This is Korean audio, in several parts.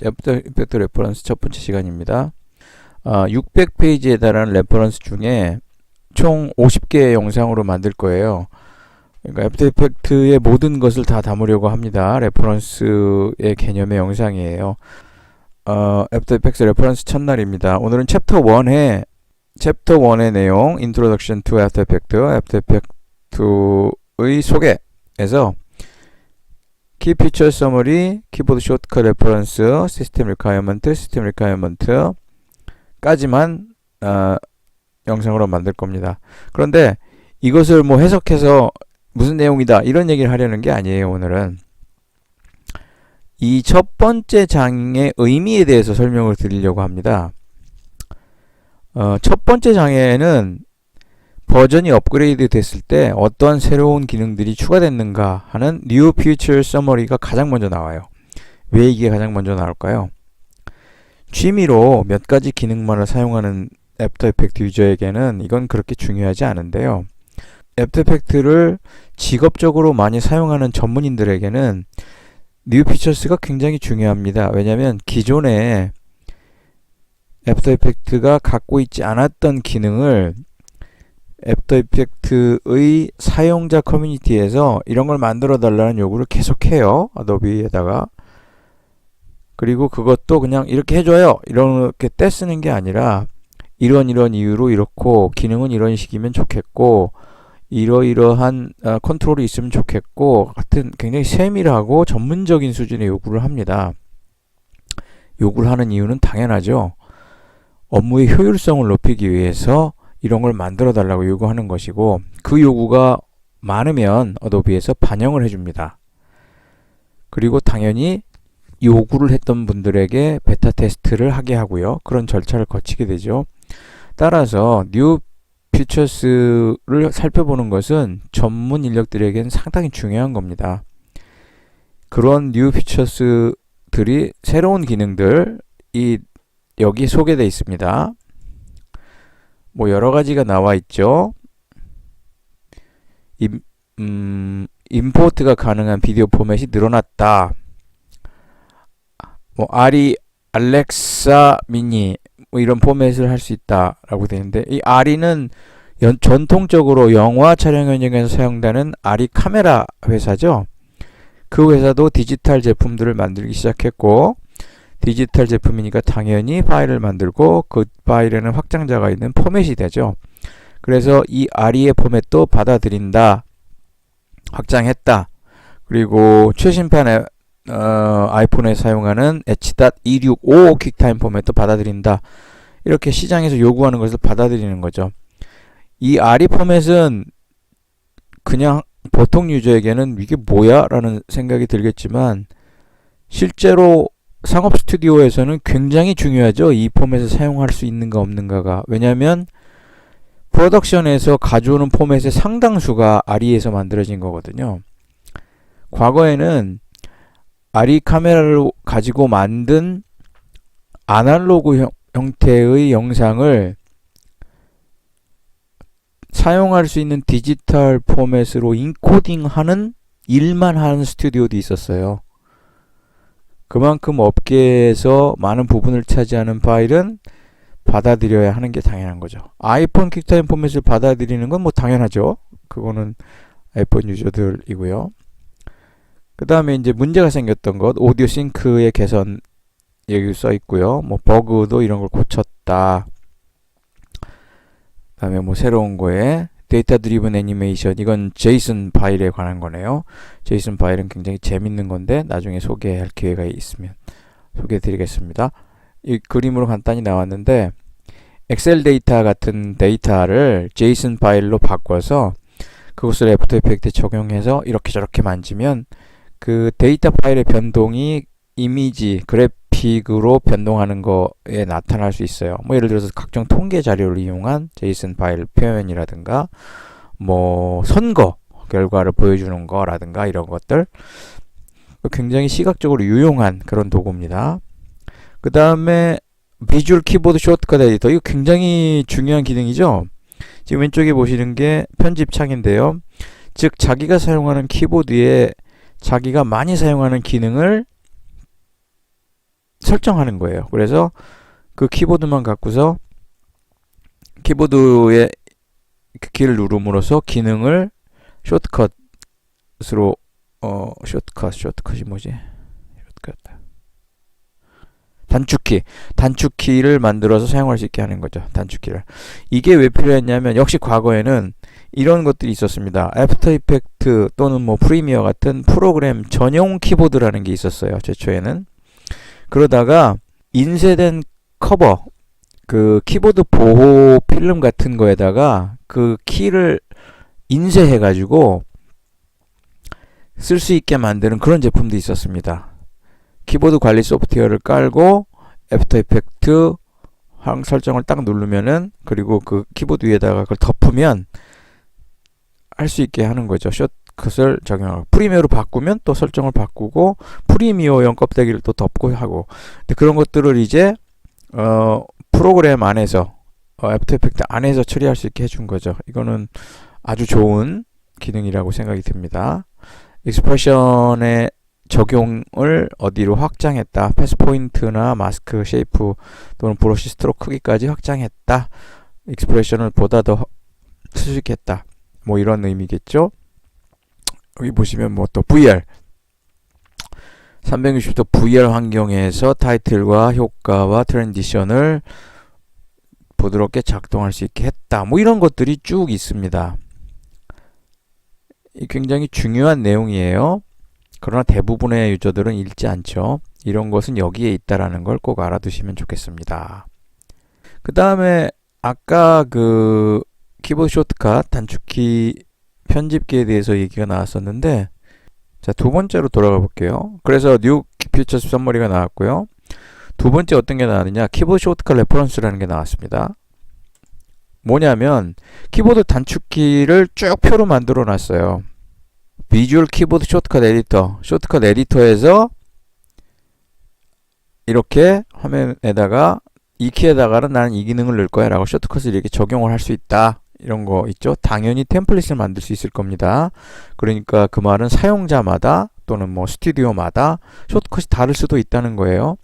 애프터 이펙트 레퍼런스 첫 번째 시간입니다. 아, 600페이지에 달하는 레퍼런스 중에 총 50개의 영상으로 만들 거예요. 그러니까 애프터 이펙트의 모든 것을 다 담으려고 합니다. 레퍼런스의 개념의 영상이에요. 어, 애프터 이펙트 레퍼런스 첫날입니다. 오늘은 챕터 1의 챕터 1의 내용 Introduction to After Effects, After Effects의 소개에서 키 피처 서머리, 키보드 쇼트컷 레퍼런스, 시스템 리콰이어먼트, 시스템 리콰이어먼트 까지만 어, 영상으로 만들 겁니다. 그런데 이것을 뭐 해석해서 무슨 내용이다 이런 얘기를 하려는 게 아니에요. 오늘은 이 첫 번째 장의 의미에 대해서 설명을 드리려고 합니다. 어, 첫 번째 장에는 버전이 업그레이드 됐을 때 어떠한 새로운 기능들이 추가됐는가 하는 New Feature Summary가 가장 먼저 나와요. 왜 이게 가장 먼저 나올까요? 취미로 몇 가지 기능만을 사용하는 애프터 이펙트 유저에게는 이건 그렇게 중요하지 않은데요. 애프터 이펙트를 직업적으로 많이 사용하는 전문인들에게는 뉴 피처스가 굉장히 중요합니다. 왜냐하면 기존에 애프터 이펙트가 갖고 있지 않았던 기능을 애프터 이펙트의 사용자 커뮤니티에서 이런 걸 만들어 달라는 요구를 계속해요. 아도비에다가. 그리고 그것도 그냥 이렇게 해줘요. 이렇게 떼쓰는 게 아니라 이런 이런 이유로 이렇고 기능은 이런 식이면 좋겠고 이러이러한 어, 컨트롤이 있으면 좋겠고 같은 굉장히 세밀하고 전문적인 수준의 요구를 합니다. 요구를 하는 이유는 당연하죠. 업무의 효율성을 높이기 위해서 이런 걸 만들어 달라고 요구하는 것이고 그 요구가 많으면 어도비에서 반영을 해줍니다. 그리고 당연히 요구를 했던 분들에게 베타 테스트를 하게 하고요. 그런 절차를 거치게 되죠. 따라서 뉴 피처스를 살펴보는 것은 전문 인력들에게는 상당히 중요한 겁니다. 그런 뉴 피처스들이 새로운 기능들 이 여기 소개되어 있습니다. 뭐 여러 가지가 나와 있죠. 임, 음, 임포트가 가능한 비디오 포맷이 늘어났다. 뭐 아리 알렉사 미니 뭐 이런 포맷을 할 수 있다라고 되는데 이 아리는 연, 전통적으로 영화 촬영 현장에서 사용되는 아리 카메라 회사죠. 그 회사도 디지털 제품들을 만들기 시작했고 디지털 제품이니까 당연히 파일을 만들고 그 파일에는 확장자가 있는 포맷이 되죠. 그래서 이 아리의 포맷도 받아들인다. 확장했다. 그리고 최신판의 어, 아이폰에 사용하는 H.265 퀵타임 포맷도 받아들인다. 이렇게 시장에서 요구하는 것을 받아들이는 거죠. 이 아리 포맷은 그냥 보통 유저에게는 이게 뭐야? 라는 생각이 들겠지만 실제로 상업 스튜디오에서는 굉장히 중요하죠. 이 포맷을 사용할 수 있는가 없는가가. 왜냐하면 프로덕션에서 가져오는 포맷의 상당수가 아리에서 만들어진 거거든요. 과거에는 아리 카메라를 가지고 만든 아날로그 형, 형태의 영상을 사용할 수 있는 디지털 포맷으로 인코딩하는 일만 하는 스튜디오도 있었어요. 그만큼 업계에서 많은 부분을 차지하는 파일은 받아들여야 하는 게 당연한 거죠. 아이폰 퀵타임 포맷을 받아들이는 건 뭐 당연하죠. 그거는 아이폰 유저들이고요. 그 다음에 이제 문제가 생겼던 것, 오디오 싱크의 개선 여기 써 있고요. 뭐 버그도 이런 걸 고쳤다. 그 다음에 뭐 새로운 거에 데이터 드리븐 애니메이션 이건 제이슨 파일에 관한 거네요. 제이슨 파일은 굉장히 재밌는 건데 나중에 소개할 기회가 있으면 소개해 드리겠습니다. 이 그림으로 간단히 나왔는데 엑셀 데이터 같은 데이터를 제이슨 파일로 바꿔서 그것을 애프터 이펙트에 적용해서 이렇게 저렇게 만지면 그 데이터 파일의 변동이 이미지, 그래 픽으로 변동하는 거에 나타날 수 있어요. 뭐 예를 들어서 각종 통계 자료를 이용한 제이슨 파일 표현이라든가 뭐 선거 결과를 보여주는 거라든가 이런 것들 굉장히 시각적으로 유용한 그런 도구입니다. 그 다음에 비주얼 키보드 쇼트컷 에디터 이거 굉장히 중요한 기능이죠. 지금 왼쪽에 보시는 게 편집 창인데요. 즉 자기가 사용하는 키보드에 자기가 많이 사용하는 기능을 설정하는 거예요. 그래서 그 키보드만 갖고서 키보드에 그 키를 누름으로써 기능을 쇼트컷으로 어 쇼트컷 쇼트컷이 뭐지? 쇼트컷 단축키 단축키를 만들어서 사용할 수 있게 하는 거죠. 단축키를 이게 왜 필요했냐면 역시 과거에는 이런 것들이 있었습니다. 애프터 이펙트 또는 뭐 프리미어 같은 프로그램 전용 키보드라는 게 있었어요. 최초에는 그러다가 인쇄된 커버 그 키보드 보호 필름 같은 거에다가 그 키를 인쇄해 가지고 쓸 수 있게 만드는 그런 제품도 있었습니다. 키보드 관리 소프트웨어를 깔고 애프터 이펙트 항 설정을 딱 누르면은 그리고 그 키보드 위에다가 그걸 덮으면 할 수 있게 하는 거죠. 숏 컷을 적용하고 프리미어로 바꾸면 또 설정을 바꾸고 프리미어용 껍데기를 또 덮고 하고 근데 그런 것들을 이제 어 프로그램 안에서 어, 애프터 이펙트 안에서 처리할 수 있게 해준 거죠. 이거는 아주 좋은 기능이라고 생각이 듭니다. 익스프레션의 적용을 어디로 확장했다. 패스 포인트나 마스크 쉐이프 또는 브러쉬 스트로크 크기까지 확장했다. 익스프레션을 보다 더쓸수 있겠다. 뭐 이런 의미겠죠. 여기 보시면 뭐 또 VR 360도 VR 환경에서 타이틀과 효과와 트랜지션을 부드럽게 작동할 수 있게 했다. 뭐 이런 것들이 쭉 있습니다. 굉장히 중요한 내용이에요. 그러나 대부분의 유저들은 읽지 않죠. 이런 것은 여기에 있다라는 걸 꼭 알아두시면 좋겠습니다. 그 다음에 아까 그 키보드 쇼트컷 단축키 편집기에 대해서 얘기가 나왔었는데 자, 두 번째로 돌아가 볼게요. 그래서 뉴 퓨처스 썸머리가 나왔고요. 두 번째 어떤 게 나왔느냐? 키보드 쇼트컷 레퍼런스라는 게 나왔습니다. 뭐냐면 키보드 단축키를 쭉 표로 만들어 놨어요. 비주얼 키보드 쇼트컷 에디터, 쇼트컷 에디터에서 이렇게 화면에다가 이 키에다가는 나는 이 기능을 넣을 거야 라고 쇼트컷을 이렇게 적용을 할 수 있다. 이런 거 있죠. 당연히 템플릿을 만들 수 있을 겁니다. 그러니까 그 말은 사용자마다 또는 뭐 스튜디오마다 쇼트컷이 다를 수도 있다는 거예요.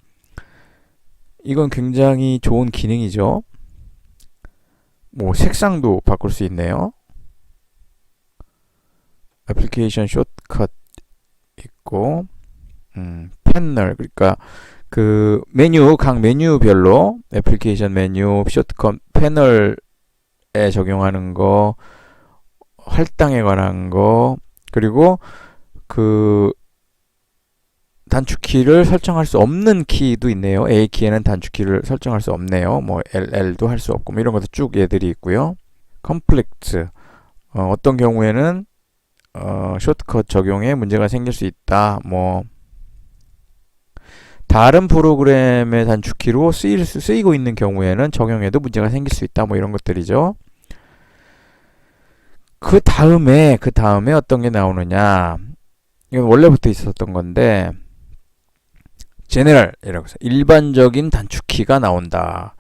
이건 굉장히 좋은 기능이죠. 뭐 색상도 바꿀 수 있네요. 애플리케이션 쇼트컷 있고 음, 패널 그러니까 그 메뉴 각 메뉴별로 애플리케이션 메뉴 쇼트컷 패널에 적용하는 거 할당에 관한 거 그리고 그 단축키를 설정할 수 없는 키도 있네요. A 키에는 단축키를 설정할 수 없네요. 뭐 LL도 할 수 없고 뭐 이런 것도 쭉 얘들이 있고요. 컴플렉트 어, 어떤 경우에는 어, 쇼트컷 적용에 문제가 생길 수 있다. 뭐 다른 프로그램의 단축키로 쓰일 수, 쓰이고 있는 경우에는 적용에도 문제가 생길 수 있다. 뭐 이런 것들이죠. 그 다음에 그 다음에 어떤 게 나오느냐? 이건 원래부터 있었던 건데 제네럴이라고 해서 일반적인 단축키가 나온다.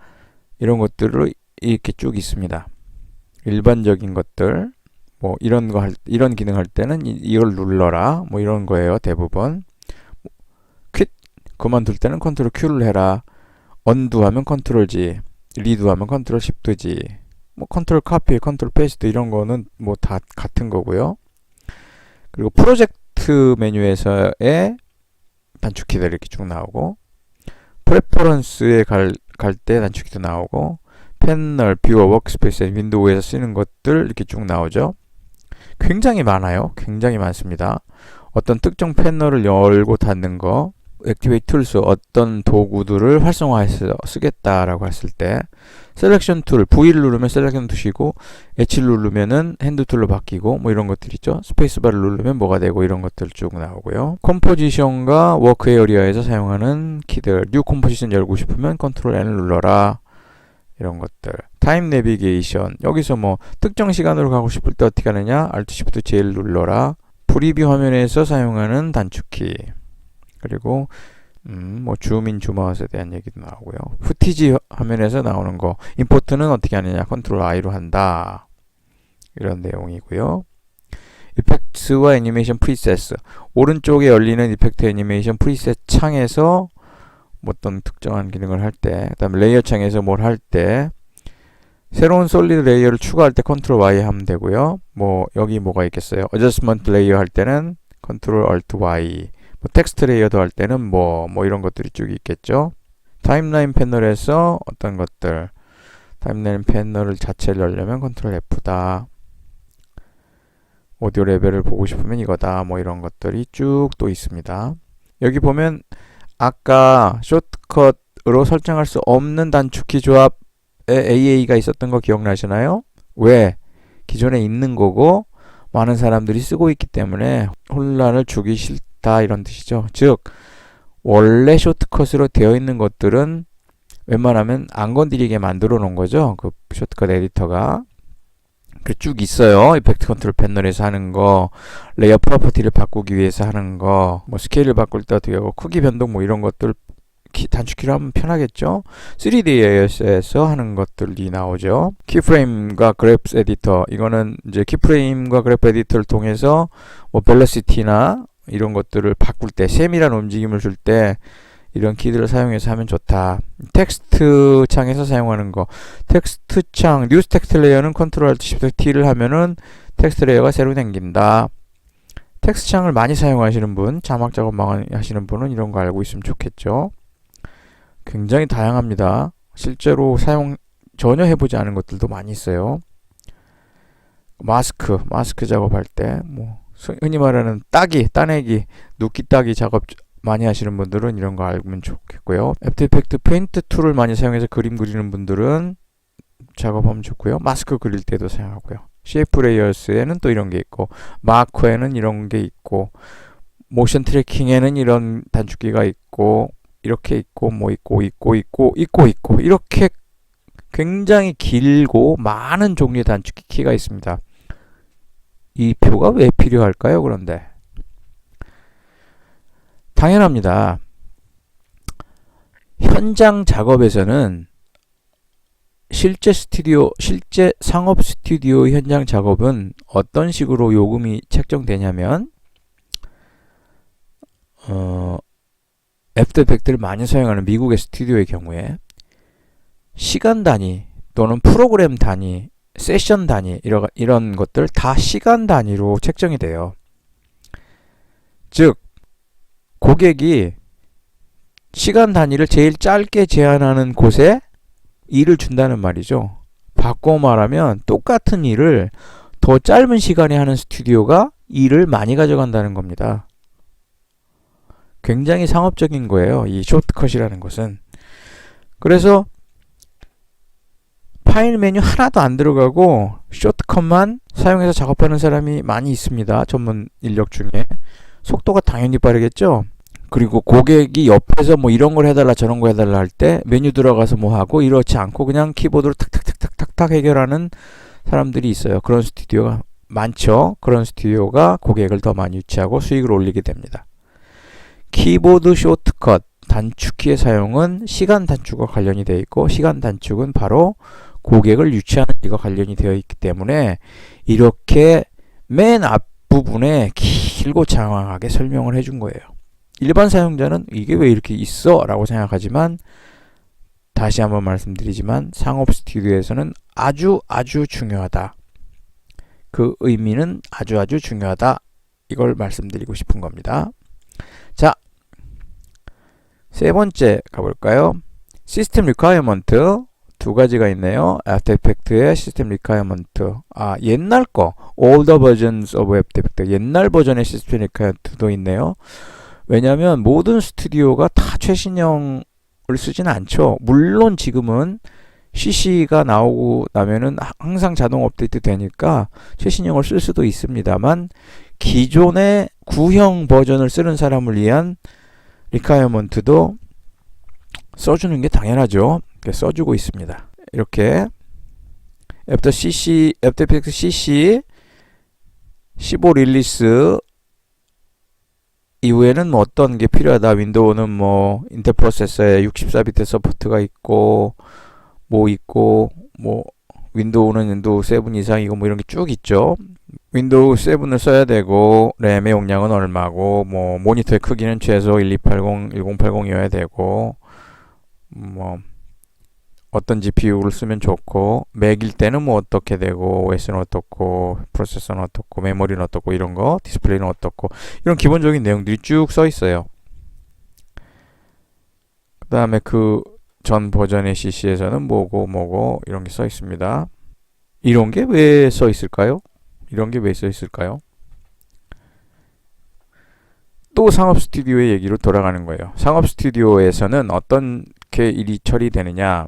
이런 것들을 이렇게 쭉 있습니다. 일반적인 것들 뭐 이런 거 할 이런 기능 할 때는 이, 걸 눌러라 뭐 이런 거예요 대부분 퀴 그만둘 때는 컨트롤 Q를 해라 언두 하면 컨트롤 G 리드 하면 컨트롤 Shift G 뭐 컨트롤 카피 컨트롤 페이스트 이런 거는 뭐 다 같은 거고요 그리고 프로젝트 메뉴에서의 단축키들 이렇게 쭉 나오고 프레퍼런스에 갈갈때 단축키도 나오고 패널, 뷰어, 워크스페이스, 윈도우에서 쓰는 것들 이렇게 쭉 나오죠. 굉장히 많아요. 굉장히 많습니다. 어떤 특정 패널을 열고 닫는 거, 액티베이트 툴스 어떤 도구들을 활성화해서 쓰겠다라고 했을 때 셀렉션 툴, V를 누르면 셀렉션 툴이고 H를 누르면은 핸드 툴로 바뀌고 뭐 이런 것들 있죠. 스페이스바를 누르면 뭐가 되고 이런 것들 쭉 나오고요. 컴포지션과 워크 에어리어에서 사용하는 키들, 뉴 컴포지션 열고 싶으면 컨트롤 N을 눌러라. 이런 것들. 타임 내비게이션. 여기서 뭐 특정 시간으로 가고 싶을 때 어떻게 하느냐? Alt Shift J를 눌러라. 프리뷰 화면에서 사용하는 단축키. 그리고 음, 뭐 줌인 줌아웃에 대한 얘기도 나오고요. 후티지 화면에서 나오는 거. 임포트는 어떻게 하느냐? 컨트롤 I로 한다. 이런 내용이고요. 이펙트와 애니메이션 프리셋. 오른쪽에 열리는 이펙트 애니메이션 프리셋 창에서 뭐 어떤 특정한 기능을 할 때, 그다음에 레이어 창에서 뭘 할 때, 새로운 솔리드 레이어를 추가할 때 컨트롤 Y 하면 되고요. 뭐 여기 뭐가 있겠어요? 어저스먼트 레이어 할 때는 컨트롤 얼트 Y, 뭐 텍스트 레이어도 할 때는 뭐 뭐 이런 것들이 쭉 있겠죠. 타임라인 패널에서 어떤 것들 타임라인 패널을 자체를 열려면 컨트롤 F다. 오디오 레벨을 보고 싶으면 이거다. 뭐 이런 것들이 쭉 또 있습니다. 여기 보면 아까 쇼트컷으로 설정할 수 없는 단축키 조합에 AA가 있었던 거 기억나시나요? 왜? 기존에 있는 거고 많은 사람들이 쓰고 있기 때문에 혼란을 주기 싫 다 이런 뜻이죠. 즉 원래 쇼트컷으로 되어 있는 것들은 웬만하면 안 건드리게 만들어 놓은 거죠. 그 쇼트컷 에디터가. 그쭉 있어요. 이펙트 컨트롤 패널에서 하는 거, 레이어 프로퍼티를 바꾸기 위해서 하는 거, 뭐 스케일을 바꿀 때도 되고, 크기 변동 뭐 이런 것들 키, 단축키로 하면 편하겠죠. 3D에서 하는 것들이 나오죠. 키프레임과 그래프 에디터 이거는 이제 키프레임과 그래프 에디터를 통해서 뭐 벨러시티나 이런 것들을 바꿀 때 세밀한 움직임을 줄 때 이런 키들을 사용해서 하면 좋다. 텍스트 창에서 사용하는 거. 텍스트 창 뉴스 텍스트 레이어는 컨트롤 알트 시프트 T를 하면은 텍스트 레이어가 새로 생긴다. 텍스트 창을 많이 사용하시는 분, 자막 작업 하시는 분은 이런 거 알고 있으면 좋겠죠. 굉장히 다양합니다. 실제로 사용 전혀 해보지 않은 것들도 많이 있어요. 마스크, 마스크 작업할 때, 뭐, 흔히 말하는 따기, 따내기, 눕기 따기 작업 많이 하시는 분들은 이런 거 알면 좋겠고요. 애프터 이펙트 페인트 툴을 많이 사용해서 그림 그리는 분들은 작업하면 좋고요. 마스크 그릴 때도 사용하고요. 쉐이프 레이어스에는 또 이런 게 있고, 마커에는 이런 게 있고, 모션 트래킹에는 이런 단축키가 있고, 이렇게 있고, 뭐 있고, 있고, 있고, 있고, 있고, 이렇게 굉장히 길고 많은 종류의 단축키 키가 있습니다. 이 표가 왜 필요할까요? 그런데 당연합니다. 현장 작업에서는 실제 스튜디오, 실제 상업 스튜디오 현장 작업은 어떤 식으로 요금이 책정되냐면, 어, 애프터 이펙트를 많이 사용하는 미국의 스튜디오의 경우에 시간 단위 또는 프로그램 단위 세션 단위 이런, 이런 것들 다 시간 단위로 책정이 돼요. 즉 고객이 시간 단위를 제일 짧게 제한하는 곳에 일을 준다는 말이죠. 바꿔 말하면 똑같은 일을 더 짧은 시간에 하는 스튜디오가 일을 많이 가져간다는 겁니다. 굉장히 상업적인 거예요. 이 쇼트컷이라는 것은. 그래서 파일 메뉴 하나도 안 들어가고 쇼트컷만 사용해서 작업하는 사람이 많이 있습니다. 전문 인력 중에. 속도가 당연히 빠르겠죠. 그리고 고객이 옆에서 뭐 이런 걸 해달라 저런 거 해달라 할 때 메뉴 들어가서 뭐 하고 이렇지 않고 그냥 키보드로 탁탁탁탁탁탁 해결하는 사람들이 있어요. 그런 스튜디오가 많죠. 그런 스튜디오가 고객을 더 많이 유치하고 수익을 올리게 됩니다. 키보드 쇼트컷 단축키의 사용은 시간 단축과 관련이 되어 있고 시간 단축은 바로 고객을 유치하는 일과 관련이 되어 있기 때문에 이렇게 맨 앞부분에 길고 장황하게 설명을 해준 거예요. 일반 사용자는 이게 왜 이렇게 있어? 라고 생각하지만 다시 한번 말씀드리지만 상업 스튜디오에서는 아주 아주 중요하다. 그 의미는 아주 아주 중요하다. 이걸 말씀드리고 싶은 겁니다. 자, 세 번째 가볼까요? 시스템 리퀘어먼트 두 가지가 있네요. 애프터 이펙트의 시스템 리퀘어먼트. 아, 옛날 거. older versions of After Effects. 옛날 버전의 시스템 리퀘어먼트도 있네요. 왜냐하면 모든 스튜디오가 다 최신형을 쓰지는 않죠. 물론 지금은 CC가 나오고 나면은 항상 자동 업데이트 되니까 최신형을 쓸 수도 있습니다만 기존의 구형 버전을 쓰는 사람을 위한 리카이어먼트도 써주는 게 당연하죠. 써주고 있습니다. 이렇게 애프터 CC, 애프터 이펙트 CC 15 릴리스 이후에는 뭐 어떤 게 필요하다. 윈도우는 뭐 인텔 프로세서에 64비트 서포트가 있고 뭐 있고 뭐 윈도우는 윈도우 7 이상이고 뭐 이런 게 쭉 있죠. 윈도우 7을 써야 되고 램의 용량은 얼마고 뭐 모니터의 크기는 최소 1280, 1080이어야 되고 뭐 어떤 GPU를 쓰면 좋고 맥일 때는 뭐 어떻게 되고 OS는 어떻고 프로세서는 어떻고 메모리는 어떻고 이런 거 디스플레이는 어떻고 이런 기본적인 내용들이 쭉 써 있어요. 그 다음에 그 전 버전의 CC에서는 뭐고 뭐고 이런 게 써 있습니다. 이런 게 왜 써 있을까요? 이런 게 왜 써 있을까요? 또 상업 스튜디오의 얘기로 돌아가는 거예요. 상업 스튜디오에서는 어떻게 일이 처리되느냐?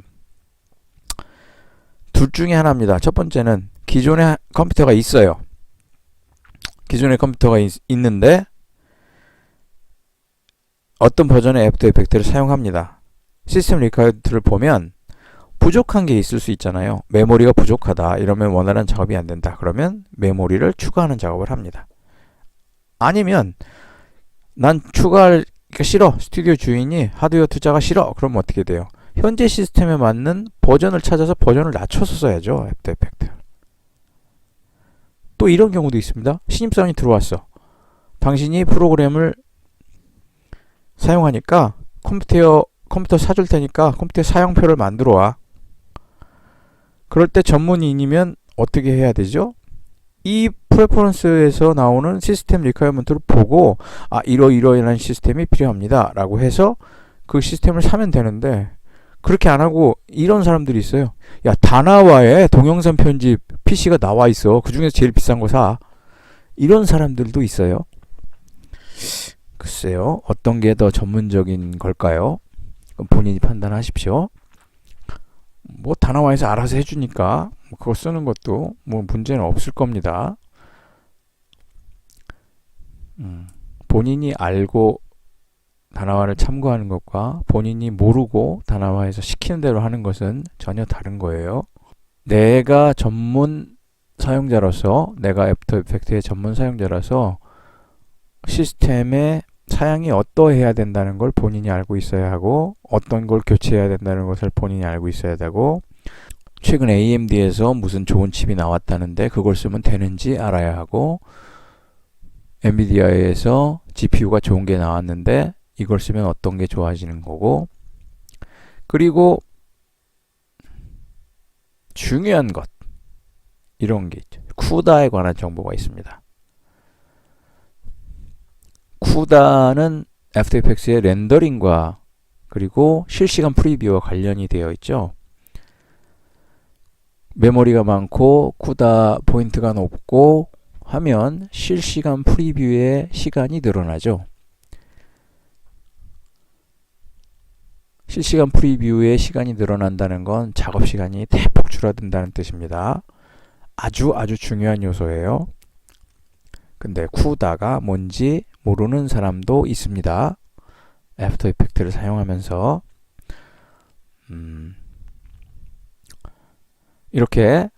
둘 중에 하나입니다. 첫 번째는 기존에 컴퓨터가 있어요. 기존에 컴퓨터가 있, 있는데 어떤 버전의 애프터 이펙트를 사용합니다. 시스템 리카이드를 보면 부족한 게 있을 수 있잖아요. 메모리가 부족하다. 이러면 원활한 작업이 안 된다. 그러면 메모리를 추가하는 작업을 합니다. 아니면 난 추가할 게 싫어. 스튜디오 주인이 하드웨어 투자가 싫어. 그러면 어떻게 돼요? 현재 시스템에 맞는 버전을 찾아서 버전을 낮춰서 써야죠. 애프터 이펙트. 또 이런 경우도 있습니다. 신입사원이 들어왔어. 당신이 프로그램을 사용하니까 컴퓨터 컴퓨터 사줄 테니까 컴퓨터 사용표를 만들어 와. 그럴 때 전문인이면 어떻게 해야 되죠? 이 프레퍼런스에서 나오는 시스템 리퀘어먼트를 보고 아 이러이러이런 시스템이 필요합니다 라고 해서 그 시스템을 사면 되는데 그렇게 안 하고 이런 사람들이 있어요. 야 다나와의 동영상 편집 PC가 나와 있어. 그 중에서 제일 비싼 거 사. 이런 사람들도 있어요. 글쎄요. 어떤 게 더 전문적인 걸까요? 본인이 판단하십시오. 뭐 다나와에서 알아서 해주니까 뭐 그거 쓰는 것도 뭐 문제는 없을 겁니다. 음, 본인이 알고 다나와를 참고하는 것과 본인이 모르고 다나와에서 시키는 대로 하는 것은 전혀 다른 거예요. 내가 전문 사용자로서 내가 애프터 이펙트의 전문 사용자라서 시스템의 사양이 어떠해야 된다는 걸 본인이 알고 있어야 하고 어떤 걸 교체해야 된다는 것을 본인이 알고 있어야 되고 최근 AMD에서 무슨 좋은 칩이 나왔다는데 그걸 쓰면 되는지 알아야 하고 엔비디아에서 GPU가 좋은 게 나왔는데 이걸 쓰면 어떤 게 좋아지는 거고 그리고 중요한 것 이런 게 있죠. 쿠다에 관한 정보가 있습니다. 쿠다는 애프터 이펙스의 렌더링과 그리고 실시간 프리뷰와 관련이 되어 있죠. 메모리가 많고 쿠다 포인트가 높고 하면 실시간 프리뷰의 시간이 늘어나죠. 실시간 프리뷰의 시간이 늘어난다는 건 작업 시간이 대폭 줄어든다는 뜻입니다. 아주 아주 중요한 요소예요. 근데 쿠다가 뭔지 모르는 사람도 있습니다. 애프터 이펙트를 사용하면서 음, 이렇게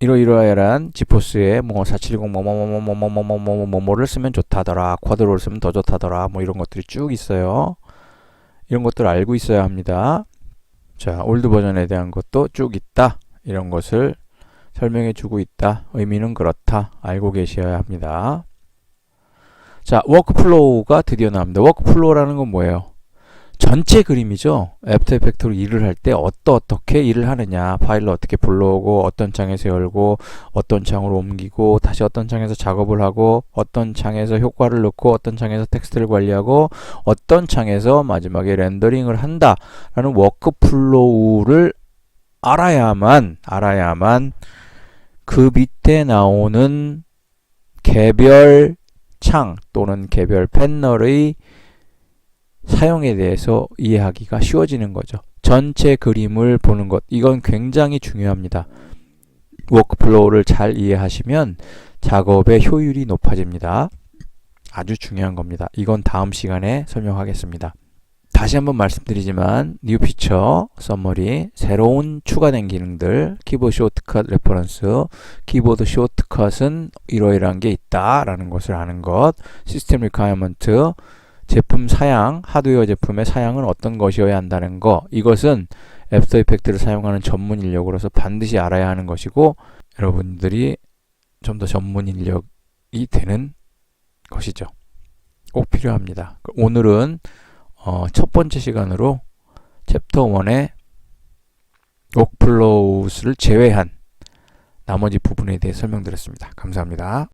이러이러한 지포스의 뭐 470 뭐뭐뭐뭐뭐뭐뭐뭐뭐를 쓰면 좋다더라 쿼드로를 쓰면 더 좋다더라 뭐 이런 것들이 쭉 있어요 이런 것들을 알고 있어야 합니다. 자 올드 버전에 대한 것도 쭉 있다. 이런 것을 설명해 주고 있다. 의미는 그렇다. 알고 계셔야 합니다. 자 워크플로우가 드디어 나옵니다. 워크플로우라는 건 뭐예요 전체 그림이죠. 애프터 이펙트로 일을 할 때 어떠 어떻게 일을 하느냐 파일을 어떻게 불러오고 어떤 창에서 열고 어떤 창으로 옮기고 다시 어떤 창에서 작업을 하고 어떤 창에서 효과를 넣고 어떤 창에서 텍스트를 관리하고 어떤 창에서 마지막에 렌더링을 한다라는 워크플로우를 알아야만 알아야만 그 밑에 나오는 개별 창 또는 개별 패널의 사용에 대해서 이해하기가 쉬워지는 거죠. 전체 그림을 보는 것, 이건 굉장히 중요합니다. 워크플로우를 잘 이해하시면 작업의 효율이 높아집니다. 아주 중요한 겁니다. 이건 다음 시간에 설명하겠습니다. 다시 한번 말씀드리지만 뉴 피처, 서머리, 새로운 추가된 기능들, 키보드 쇼트컷 레퍼런스, 키보드 쇼트컷은 이러이러한 게 있다라는 것을 아는 것, 시스템 리퀘어먼트, 제품 사양, 하드웨어 제품의 사양은 어떤 것이어야 한다는 거 이것은 애프터 이펙트를 사용하는 전문 인력으로서 반드시 알아야 하는 것이고 여러분들이 좀 더 전문 인력이 되는 것이죠. 꼭 필요합니다. 오늘은 어, 첫 번째 시간으로 챕터 1의 옥플로우스를 제외한 나머지 부분에 대해 설명드렸습니다. 감사합니다.